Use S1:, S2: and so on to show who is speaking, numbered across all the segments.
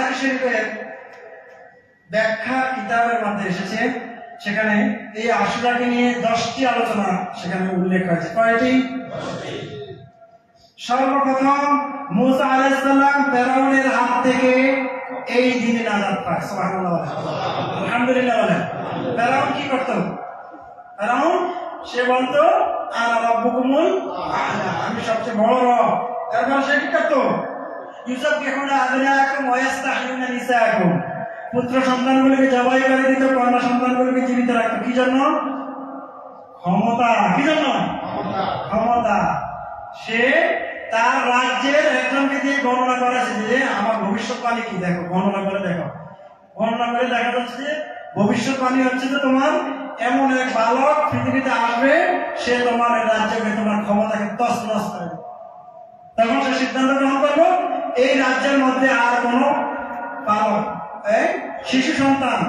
S1: বুখারী শরীফের ব্যাখ্যা কিতাবের মধ্যে এসেছে সেখানে এই আশুরাকে নিয়ে দশটি আলোচনা সেখানে উল্লেখ হয়েছে। কয়টি? সর্বপ্রথম মুসা আলাইসাল্লাম ফেরাউনের হাত থেকে এই দিনে নাজাত পায়। সুবহানাল্লাহ আলহামদুলিল্লাহ বলেন ফেরাউন কি করতো? ফেরাউন সে বলতো আনা রব্বুকুমুল আমি সবচেয়ে বড় রব। তারপর সে কি করতো? ইউসাববিহুনা আবনাআকুম ওয়া ইস্তাহয়ুনা নিসাআকুম। পুত্র সন্তানগুলোকে জবাই করে দিত কন্যা সন্তানগুলোকে জীবিত রাখতো। কি জন্য? ক্ষমতা। কি জন্য? ক্ষমতা। সে তার রাজ্যের একজনকে দিয়ে গণনা করেছে যে আমার ভবিষ্যৎবাণী কি? দেখো গণনা করে দেখো। গণনা করে দেখা যাচ্ছে যে ভবিষ্যৎবাণী হচ্ছে যে তোমার এমন এক বালক পৃথিবীতে আসবে সে তোমার রাজ্যকে তোমার ক্ষমতাকে তছনছ করে। দেবে। তখন সে সিদ্ধান্ত গ্রহণ করব। এই রাজ্যের মধ্যে আর কোনো শিশু সন্তান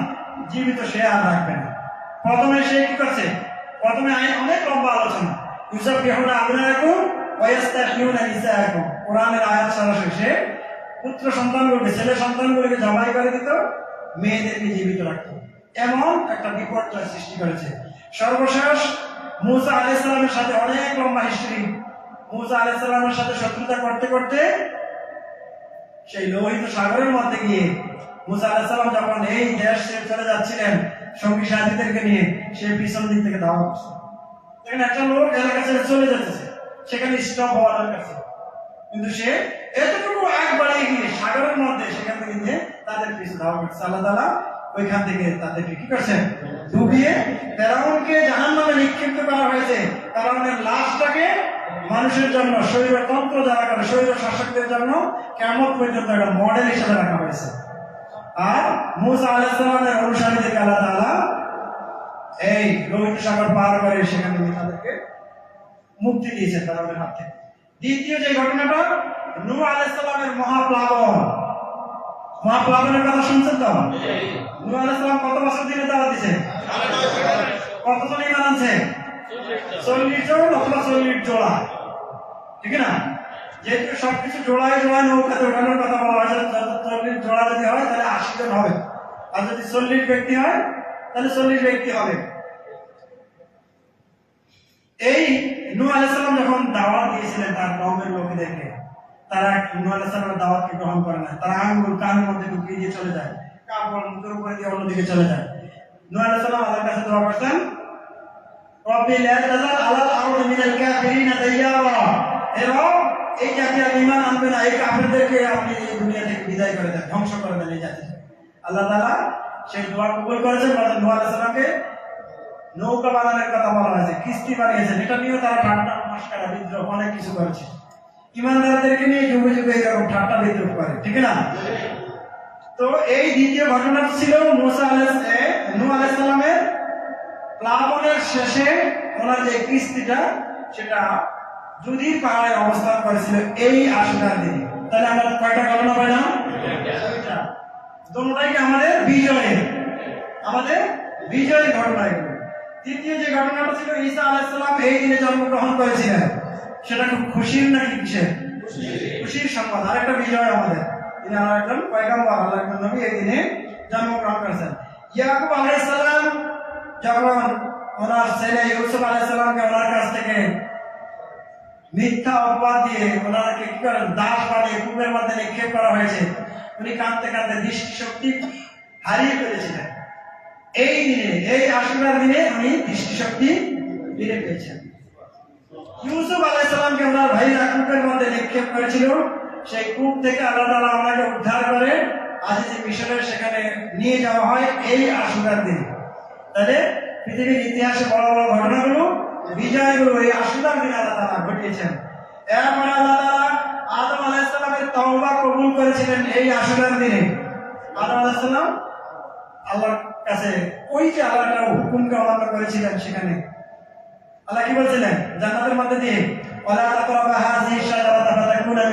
S1: জীবিত সে আর রাখবে না। প্রথমে সে কি করছে? প্রথমে অনেক লম্বা আলোচনা। বিহুনা আবনায়াকুম ওয়াইস্তাহিউনা নিসাআকুম কোরআনের আয়াত সে পুত্র ছেলে সন্তানগুলোকে করে দিত, মেয়েদেরকে জীবিত রাখতো। এমন একটা সৃষ্টি করেছে। সর্বশেষ সাথে অনেক হিস্ট্রি সাথে শত্রুতা করতে করতে সেই লোহিত সাগরের মধ্যে গিয়ে মুসা যখন এই দেশ চলে যাচ্ছিলেন সঙ্গী সাথীদেরকে নিয়ে, সে পিছন দিক থেকে করছে। এখানে একটা লোক এলাকা ছেড়ে চলে যাচ্ছে সেখানে স্টপ হওয়া দরকার। কিন্তু সে এতটুকু বাড়িয়ে গিয়ে সাগরের মধ্যে, সেখান থেকে গিয়ে তাদের করছে। আল্লাহ ওইখান থেকে তাদেরকে কি করছেন? ডুবিয়ে ফেরাউনকে জাহান নামে নিক্ষিপ্ত করা হয়েছে। ফেরাউনের লাশটাকে মানুষের জন্য শরীরতন্ত্র যারা করে শরীর শাসকদের জন্য কেমন পর্যন্ত একটা মডেল হিসেবে রাখা হয়েছে। আর মুসা আলাইসালামের অনুসারীদেরকে আল্লাহ তাআলা এই রোহিত সাগর পার করে সেখানে তাদেরকে মুক্তি দিয়েছেন ফেরাউনের হাত থেকে। দ্বিতীয় যে ঘটনাটা নূহ আলাইসালামের মহাপ্লাবন। মহাপ্লাবনের কথা শুনছেন তো? নূহ আলাইসালাম কত বছর দিনে দাওয়াত দিয়েছে কতজন ইমান আনছে চল্লিশ জন অথবা চল্লিশ জোড়া। ঠিক না? যেহেতু সবকিছু জোড়ায় জোড়ায় নৌকাতে ওঠানোর কথা বলা হয়েছে চল্লিশ জোড়া যদি হয়, তাহলে আশি জন হবে। আর যদি চল্লিশ ব্যক্তি হয়, তাহলে চল্লিশ ব্যক্তি হবে। এই নূহ আলাইসাল্লাম যখন দাওয়াত দিয়েছিলেন তার কমের লোকেদেরকে, তারা নূহ আলাইসাল্লামের দাওয়াতকে গ্রহণ করে না। তারা আঙ্গুল কানের মধ্যে ঢুকিয়ে দিয়ে চলে যায়। কাপড় মুখের উপরে দিয়ে অন্যদিকে চলে যায়। নূহ আলাইসাল্লাম আল্লাহর কাছে দোয়া করতেন রব্বি, লা তাযার আলাল আরদি মিনাল কাফিরিনা দাইয়ারা। রব এই জাতি আর ঈমান আনবে না, এই কাফেরদেরকে আপনি এই দুনিয়া থেকে বিদায় করে দেন, ধ্বংস করে দেন এই জাতি। আল্লাহ তাআলা সেই দোয়া কবুল করেছেন হযরত নূহ আলাইহিস সালামকে নৌকা বানানোর কথা বলা হয়েছে, কিস্তি বানিয়েছেন। এটা নিয়েও তারা ঠাট্টা মস্কারা বিদ্রোহ, অনেক কিছু করেছে। ইমানদারদেরকে নিয়ে যুগে যুগে এরকম ঠাট্টা, বিদ্রোহ করে, ঠিক না? তো এই দ্বিতীয় ঘটনাটা ছিল মুসা আলাইহিস নূহ আলাইহিস সালামের প্লাবনের শেষে ওনার যে কিস্তিটা, সেটা যদি পাহাড়ে অবস্থান করেছিল এই আশুরার দিনে। তাহলে আমরা কয়টা ঘটনা। দুটোটাই কি আমাদের বিজয়ের? আমাদের বিজয়ের ঘটনা তৃতীয় যে ঘটনাটা ছিল, ঈসা আলাইসাল্লাম এই দিনে জন্মগ্রহণ করেছিলেন। সেটা খুব খুশির নাকি কিসের? খুশির সংবাদ। আরেকটা বিজয় আমাদের। তিনি আর একজন পয়গাম্বর আল্লাহ একজন নবী এই দিনে জন্মগ্রহণ করেছেন। ইয়াকুব আলাইসাল্লাম যখন ওনার ছেলে ইউসুফ আলাইসাল্লামকে ওনার কাছ থেকে মিথ্যা অপবাদ দিয়ে ওনাকে কি করেন, দাস বানিয়ে কূপের মধ্যে নিক্ষেপ করা হয়েছে, উনি কাঁদতে কাঁদতে দৃষ্টিশক্তি হারিয়ে ফেলেছিলেন। এই দিনে, এই আশুরার দিনে উনি দৃষ্টিশক্তি ফিরে পেয়েছেন। ইউসুফ আলাইসাল্লামকে ওনার ভাইরা কূপের মধ্যে নিক্ষেপ করেছিল, সেই কূপ থেকে আল্লাহ তাআলা ওনাকে উদ্ধার করে আজ যে মিশরের সেখানে নিয়ে যাওয়া হয় এই আশুরার দিনে। তাহলে পৃথিবীর ইতিহাসে বড় বড় ঘটনাগুলো, বিজয়গুলো এই আশুরার দিনে আল্লাহ তাআলা ঘটিয়েছেন। এরপরে আল্লাহ তাআলা আদম আলাইহিসসালামের তওবা কবুল করেছিলেন এই আশুরার দিনে আদম আলাইহিসসালাম আল্লাহর কাছে ওই যে আল্লাহ হুকুমকে অমান্য করেছিলেন সেখানে। আল্লাহ কি বলছিলেন? জান্নাতের মধ্যে দিয়ে, ওয়ালা তাকরাবা হাযিহি শাজারাতা ফাতাকুনা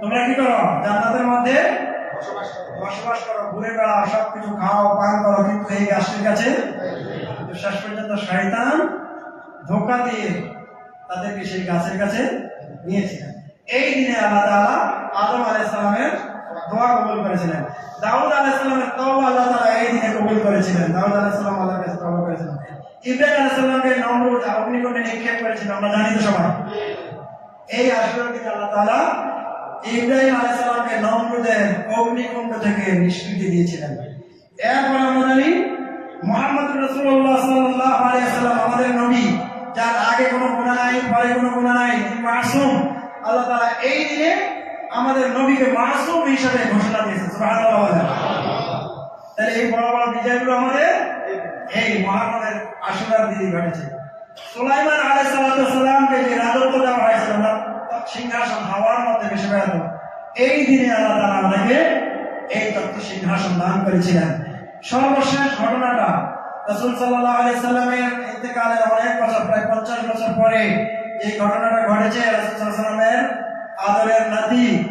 S1: তোমরা কি করো? জান্নাতের মধ্যে বসবাস করো। ঘুরে বেড়াও, সবকিছু খাও, পান করো, কিন্তু এই গাছের কাছে শেষ পর্যন্ত শয়তান ধোকা দিয়ে তাদেরকে সেই গাছের কাছে নিয়েছিলেন। এই দিনে আল্লাহ তাআলা আদম আলাইহিস সালামের দোয়া কবুল করেছিলেন। দাউদ আলাইসাল্লামের তওবা আল্লাহ তাআলা এই দিনে কবুল করেছিলেন। দাউদ আলাইসাল্লাম আল্লাহর কাছে তওবা করেছিলেন। ইব্রাহিম আলাইসাল্লামকে নমরুদ অগ্নিকুণ্ডে নিক্ষেপ করেছিল, আমরা জানি তো সবাই। এই আশুরার দিনে আল্লাহ তাআলা ইব্রাহিম আলাইসাল্লামকে নমরুদের অগ্নিকুণ্ড থেকে নিষ্কৃতি দিয়েছিলেন। এরপর আমরা জানি, মোহাম্মদ রসুল্লাহ সাল্লাহ আলাইসাল্লাম আমাদের নবী, যার আগে কোনো গুণা নাই, পরে কোনো গুণা নাই মাসুম। আল্লাহ তাআলা এই দিনে আমাদের নবীকে মাসুম হিসাবে ঘোষণা দিয়েছেন তাহলে এই বড় বড় বিজয়গুলো আমাদের এই মহারণের আশুরার দিনে ঘটেছে। সুলাইমান আলাইহিস সালামকে যে রাজত্ব দেওয়া হয়েছিল তার সিংহাসন হাওয়ার মধ্যে বেশি বেড়াতো এই দিনে আল্লাহ তাআলা আমাদেরকে এই তত্ত্ব সিংহাসন দান করেছিলেন। সর্বশেষ ঘটনাটা রাসূল সাল্লাল্লাহু আলাইহি সাল্লামের অনেক বছর, প্রায় 50 বছর পরে এই ঘটনাটা ঘটেছে আদরের নাতি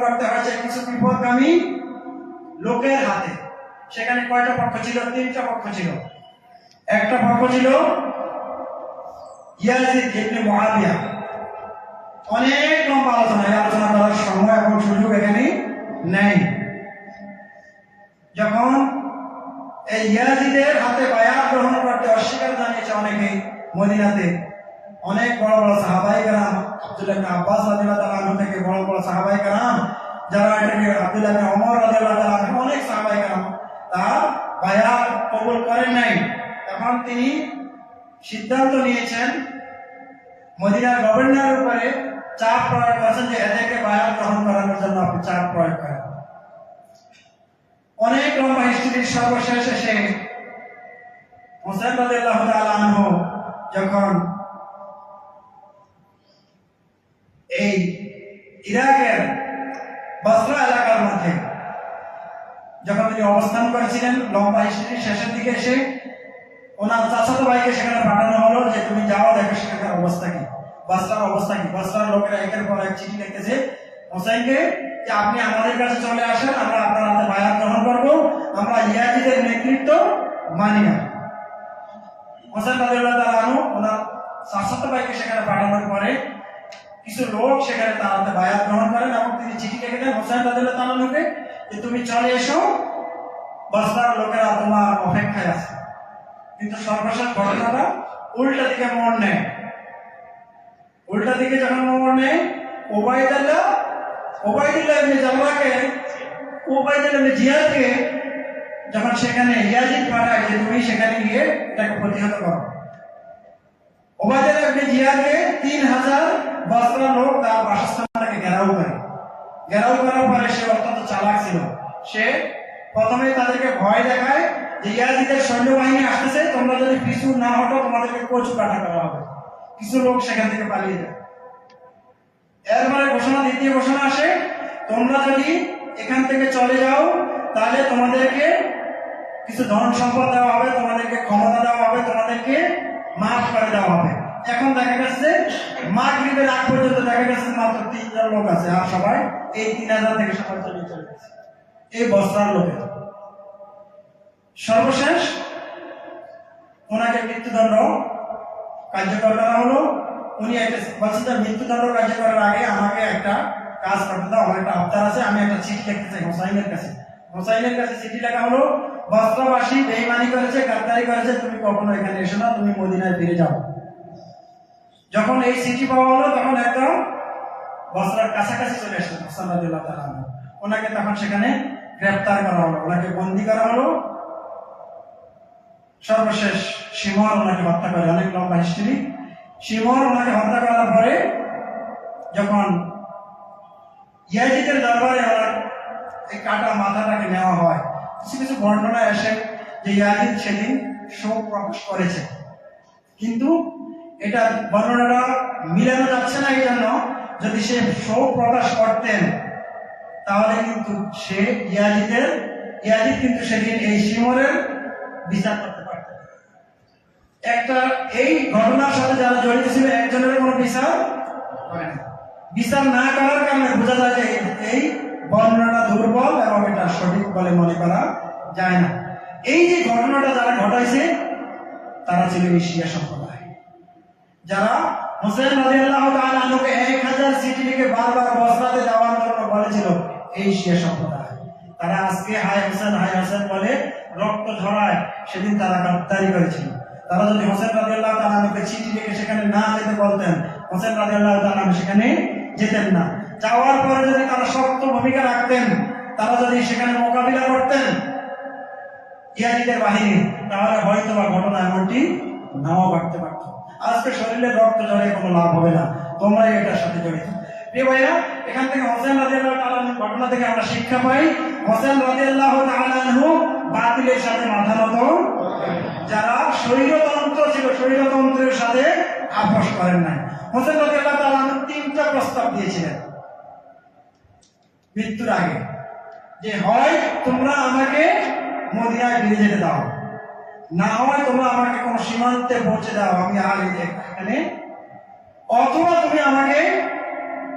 S1: করতে হয়েছে কিছু বিপদগামী লোকের হাতে। সেখানে কয়টা পক্ষ ছিল? তিনটা পক্ষ ছিল। একটা পক্ষ ছিল ইয়াজিদ ইবনে মুআবিয়া। অনেক লম্বা আলোচনা, এই আলোচনা করার সময় এবং সুযোগ এখানে নেই। যখন এই ইয়াজিদের হাতে বায়াত গ্রহণ করতে অস্বীকার জানিয়েছে অনেকে মদিনাতে, অনেক বড় বড় সাহাবাই কারাম আব্দুল্লাহ আব্বাস আনহু থেকে বড় বড় সাহাবাই কারাম যারা এটাকে আব্দুল্লাহ রাদিয়াল্লাহু তাআলা অনেক সাহাবাই কারাম তার বায়াত কবুল করেন নাই। তখন তিনি সিদ্ধান্ত নিয়েছেন, মদিনার গভর্নরের উপরে চাপ প্রয়োগ করেছেন যে এদেরকে বায়াত গ্রহণ করানোর জন্য আপনি চাপ প্রয়োগ করেন। অনেক লম্বা হিস্ট্রির সর্বশেষ এসে হোসেন যখন এই ইরাকের বসরা এলাকার মধ্যে যখন তিনি অবস্থান করেছিলেন, লম্বা হিস্ট্রির শেষের দিকে এসে ওনার চাচাতো ভাইকে সেখানে পাঠানো হলো যে, তুমি যাও, দেখো সেখানকার অবস্থা কি। বসরার অবস্থা কি? বসরার লোকেরা একের পর এক চিঠি লিখতেছে, হোসেনকে যে আপনি আমাদের কাছে চলে আসেন, আমরা আপনার হাতে বায়াত গ্রহণ করব, আমরা ইয়াজিদের নেতৃত্ব মানি না। হোসেন রাদিয়াল্লাহু তাআলা আনহু ওনার চাচাতো ভাইকে সেখানে পাঠানোর পরে কিছু লোক সেখানে তার হাতে বায়াত গ্রহণ করেন এবং তিনি চিঠি লিখে দেন হোসেন রাদিয়াল্লাহু তাআলা আনহুকে যে, তুমি চলে এসো বসরার লোকেরা তোমার অপেক্ষায় আছে। কিন্তু সর্বশেষ ঘটনাটা উল্টা দিকে মোড় নেয়। উল্টা দিকে যখন মোড় নেয়, ওবায়দুল্লাহ ওবায়দুল্লাহ ইবনে জামাকে ওবায়দুল্লাহ ইবনে জিয়াদকে যখন সেখানে ইয়াজিদ পাঠায় যে তুমি সেখানে গিয়ে এটাকে প্রতিহত করো। ওবায়দুল্লাহ ইবনে জিয়াদকে তিন হাজার বস্ত্র লোক তার বাসস্থানটাকে ঘেরাও করে। ঘেরাও করার পরে সে অত্যন্ত চালাক ছিল। সে প্রথমে তাদেরকে ভয় দেখায় যে ইয়াজিদের সৈন্যবাহিনী আসতেছে, তোমরা যদি পিছু না হটো, তোমাদেরকে কচু কাটা করা হবে। কিছু লোক সেখান থেকে পালিয়ে যায়। এরপরে ঘোষণা, দ্বিতীয় ঘোষণা আসে, তোমরা যদি এখান থেকে চলে যাও, তাহলে তোমাদেরকে কিছু ধন সম্পদ দেওয়া হবে, তোমাদেরকে ক্ষমতা দেওয়া হবে, তোমাদেরকে মাফ করে দেওয়া হবে। এখন দেখা যাচ্ছে মাগরিবের আগ পর্যন্ত দেখা যাচ্ছে মাত্র তিনজন লোক আছে, আর সবাই এই তিন হাজার থেকে সবাই চলে চলে গেছে। এই বস্ত্রার লোকের। সর্বশেষ, ওনাকে মৃত্যুদণ্ড কার্যকর করা হলো। উনি একটা বলছেন যে মৃত্যুদণ্ড কার্যকরের আগে আমাকে একটা কাজ করতে দাও, আমার একটা আবদার আছে, আমি একটা চিঠি লিখতে চাই হোসাইনের কাছে। হোসাইনের কাছে চিঠি লেখা হলো, বস্ত্রবাসী বেইমানি করেছে গাদ্দারি করেছে, তুমি কখনো এখানে এসো না, তুমি মদিনায় ফিরে যাও। যখন এই চিঠি পাওয়া হলো, তখন একদম বস্ত্রার কাছাকাছি চলে আসলেন হোসান ওনাকে তখন সেখানে গ্রেপ্তার করা হলো, ওনাকে বন্দি করা হলো। সর্বশেষ সিমর ওনাকে হত্যা করে, অনেক লম্বা হিস্ট্রি সিমর ওনাকে হত্যা করার পরে যখন ইয়াজিদের দরবারে ওনার এই কাটা মাথাটাকে নেওয়া হয়, কিছু কিছু বর্ণনা আসে যে ইয়াজিদ সেদিন শোক প্রকাশ করেছে। কিন্তু এটা বর্ণনাটা মিলানো যাচ্ছে না এই জন্য যদি সে শোক প্রকাশ করতেন, তাহলে কিন্তু সে ইয়াজিদের, ইয়াজিদ কিন্তু সেদিন এই সিমরের বিচার করতে পারতেন একটা এই ঘটনার সাথে যারা জড়িত ছিল একজনের কোনো বিচার বিচার না করার কারণে বোঝা যায় যে এই বর্ণনা দুর্বল এবং এটা সঠিক বলে মনে করা যায় না। এই যে ঘটনাটা যারা ঘটাইছে, তারা ছিল এই শিয়া সম্প্রদায়। যারা হোসেন রাদিয়াল্লাহু তাআলা আনহুকে এক হাজার চিঠি লিখে বারবার বসরাতে যাওয়ার জন্য বলেছিল, এই শিয়া সম্প্রদায়। তারা আজকে হাই হোসেন, হায় হোসেন বলে রক্ত ঝরায়। সেদিন তারা গাদ্দারি করেছিল। তারা যদি হোসেন রাদিয়াল্লাহু তাআলা আনহুকে চিঠি লিখে সেখানে না যেতে বলতেন, হোসেন রাদিয়াল্লাহু তাআলা আনহু সেখানে যেতেন না। যাওয়ার পরে যদি তারা শক্ত ভূমিকা রাখতেন, তারা যদি সেখানে মোকাবিলা করতেন, ইয়াজিদের বাহিনী, তাহলে হয়তো বা ঘটনা এমনটি নাও ঘটতে পারত। আজকে শরীরে রক্ত ঝরে কোনো লাভ হবে না। তোমরাই এটার সাথে জড়িত। ভাইয়া এখান থেকে ঘটনা আমরা শিক্ষা পাই। হোসেন বাতিলের সাথে যারা ছিল সাথে করেন নাই। হোসেন তিনটা প্রস্তাব মৃত্যুর আগে। যে হয়, তোমরা আমাকে মদিনায় ফিরে যেতে দাও। না হয়, তোমরা আমাকে কোন সীমান্তে পৌঁছে দাও। আমি এই এখানে অথবা তুমি আমাকে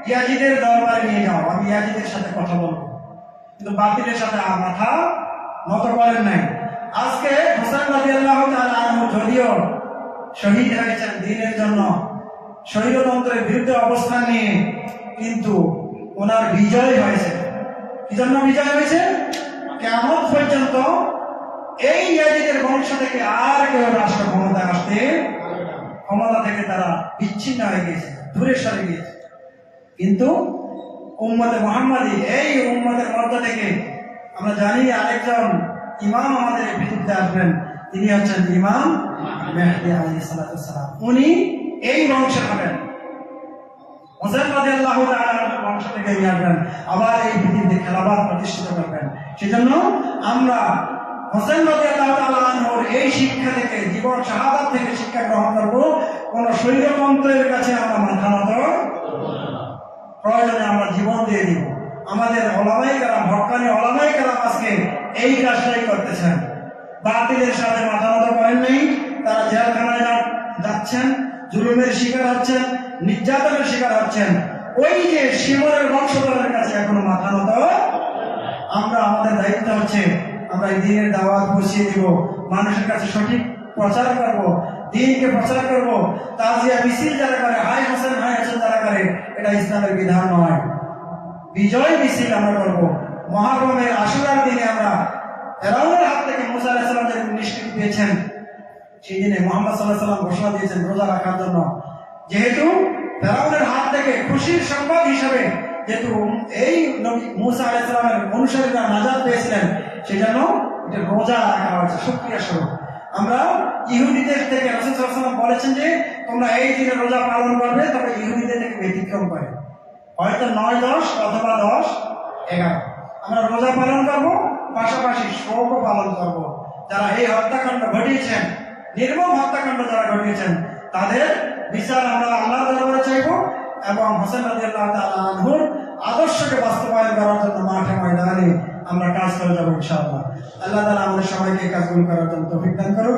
S1: ইয়াজিদের দরবারে নিয়ে যাও, আমি ইয়াজিদের সাথে কথা বলব। কিন্তু বাতিলের সাথে মাথা নত করেন নাই। আজকে হোসেন তাআলা আনহু যদিও শহীদ হয়েছেন দিনের জন্য স্বৈরতন্ত্রের বিরুদ্ধে অবস্থান নিয়ে কিন্তু ওনার বিজয় হয়েছে। কি জন্য বিজয় হয়েছে? কেমন পর্যন্ত এই ইয়াজিদের বংশ থেকে আর কেউ রাষ্ট্র ক্ষমতায় আসতে, ক্ষমতা থেকে তারা বিচ্ছিন্ন হয়ে গিয়েছে, দূরে সরে গিয়েছে। কিন্তু উম্মতে মোহাম্মদী, এই উম্মতের মধ্য থেকে আমরা জানি আরেকজন ইমাম আমাদের পৃথিবীতে আসবেন। তিনি হচ্ছেন ইমাম মেহদি আলী সালাম উনি এই হবেন বংশ খেলাবাদ প্রতিষ্ঠিত করবেন। সেজন্য আমরা হোসেন এই শিক্ষা থেকে, জীবন থেকে শিক্ষা গ্রহণ করব। কাছে আমরা মাথা নত প্রয়োজনে আমরা জীবন দিয়ে দিব। আমাদের ওলামাই কালাম হকানি ওলামাই কালাম আজকে এই কাজটাই করতেছেন। বাতিলের সাথে মাথা নত করেন নেই, তারা জেলখানায় যাচ্ছেন, জুলুমের শিকার হচ্ছেন, নির্যাতনের শিকার হচ্ছেন। ওই যে শিবরের বংশধরের কাছে এখনও মাথা নত। আমরা আমাদের দায়িত্ব হচ্ছে, আমরা এই দিনের দাওয়াত বসিয়ে দিব। মানুষের কাছে সঠিক প্রচার করব। দিনকে প্রচার করব। তাজিয়া মিছিল যারা করে, হাই হোসেন হাই হোসেন যারা করে, এটা ইসলামের বিধান নয়। বিজয় মিছিল আমরা করব। মহারমের আশুরার দিনে আমরা ফেরাউনের হাত থেকে মুসা আলাইসাল্লাম যে নিষ্কৃতি পেয়েছেন, সেই দিনে মোহাম্মদ সাল্লাহ সাল্লাম ঘোষণা দিয়েছেন রোজা রাখার জন্য। যেহেতু ফেরাউনের হাত থেকে খুশির সংবাদ হিসাবে যেহেতু এই মুসা আলাইসালামের অনুসারীরা নাজাদ পেয়েছিলেন, সেজন্য এটা রোজা রাখা হয়েছে। সুক্রিয়া স্বরূপ। আমরা ইহুদিদের থেকে রসুল সাল্লাম বলেছেন যে, তোমরা এই দিনে রোজা পালন করবে, তবে ইহুদিদের থেকে ব্যতিক্রম করে। হয়তো নয় দশ অথবা দশ এগারো। আমরা রোজা পালন করব, পাশাপাশি শোকও পালন করব। যারা এই হত্যাকাণ্ড ঘটিয়েছেন, নির্মম হত্যাকাণ্ড যারা ঘটিয়েছেন, তাদের বিচার আমরা আল্লাহ দরবারে চাইব এবং হোসেন রাদিয়াল্লাহু তাআলা আনহুর আদর্শকে বাস্তবায়ন করার জন্য মাঠে ময়দানে আমরা কাজ করে যাব ইনশাআল্লাহ। আল্লাহ তাআলা আমাদের সবাইকে এই কাজগুলো করার জন্য তৌফিক দান করুন